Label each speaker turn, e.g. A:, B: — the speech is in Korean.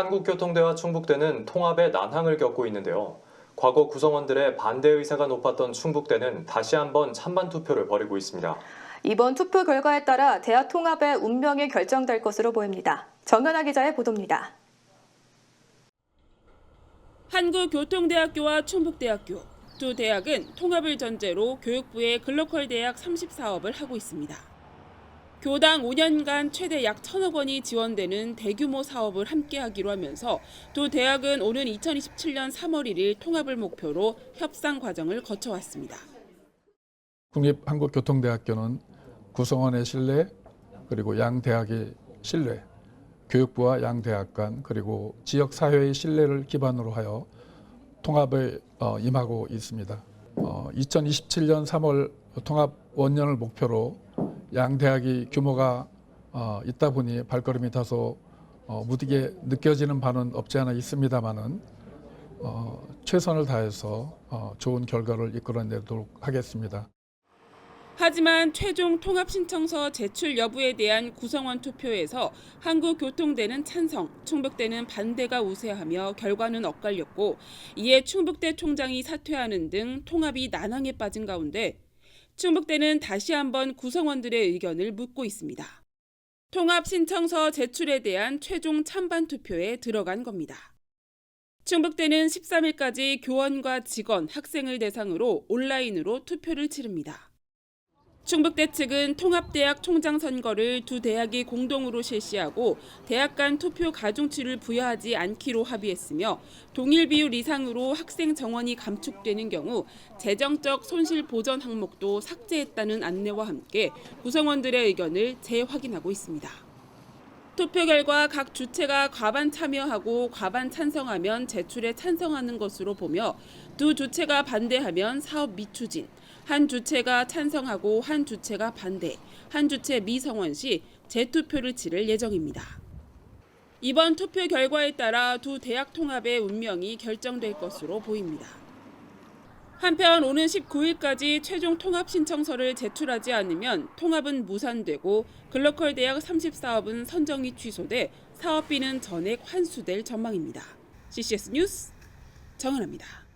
A: 한국교통대와 충북대는 통합의 난항을 겪고 있는데요. 과거 구성원들의 반대 의사가 높았던 충북대는 다시 한번 찬반 투표를 벌이고 있습니다.
B: 이번 투표 결과에 따라 대학 통합의 운명이 결정될 것으로 보입니다. 정연아 기자의 보도입니다.
C: 한국교통대학교와 충북대학교 두 대학은 통합을 전제로 교육부의 글로컬 대학 30사업을 하고 있습니다. 교당 5년간 최대 약 1천억 원이 지원되는 대규모 사업을 함께 하기로 하면서 두 대학은 오는 2027년 3월 1일 통합을 목표로 협상 과정을 거쳐왔습니다.
D: 국립한국교통대학교는 구성원의 신뢰 그리고 양 대학의 신뢰, 교육부와 양 대학 간 그리고 지역 사회의 신뢰를 기반으로 하여 통합에 어, 임하고 있습니다. 어, 2027년 3월 통합 원년을 목표로 양 대학이 규모가 어, 있다 보니 발걸음이 다소 어, 무디게 느껴지는 바는 없지 않아 있습니다만은 어, 최선을 다해서 어, 좋은 결과를 이끌어내도록 하겠습니다.
C: 하지만 최종 통합 신청서 제출 여부에 대한 구성원 투표에서 한국교통대는 찬성, 충북대는 반대가 우세하며 결과는 엇갈렸고 이에 충북대 총장이 사퇴하는 등 통합이 난항에 빠진 가운데 충북대는 다시 한번 구성원들의 의견을 묻고 있습니다. 통합 신청서 제출에 대한 최종 찬반 투표에 들어간 겁니다. 충북대는 13일까지 교원과 직원, 학생을 대상으로 온라인으로 투표를 치릅니다. 충북대 측은 통합대학 총장 선거를 두 대학이 공동으로 실시하고 대학 간 투표 가중치를 부여하지 않기로 합의했으며 동일 비율 이상으로 학생 정원이 감축되는 경우 재정적 손실 보전 항목도 삭제했다는 안내와 함께 구성원들의 의견을 재확인하고 있습니다. 투표 결과 각 주체가 과반 참여하고 과반 찬성하면 제출에 찬성하는 것으로 보며 두 주체가 반대하면 사업 미추진, 한 주체가 찬성하고 한 주체가 반대, 한 주체 미성원 시 재투표를 치를 예정입니다. 이번 투표 결과에 따라 두 대학 통합의 운명이 결정될 것으로 보입니다. 한편 오는 19일까지 최종 통합 신청서를 제출하지 않으면 통합은 무산되고 글로컬 대학 30사업은 선정이 취소돼 사업비는 전액 환수될 전망입니다. CCS 뉴스 정은아입니다.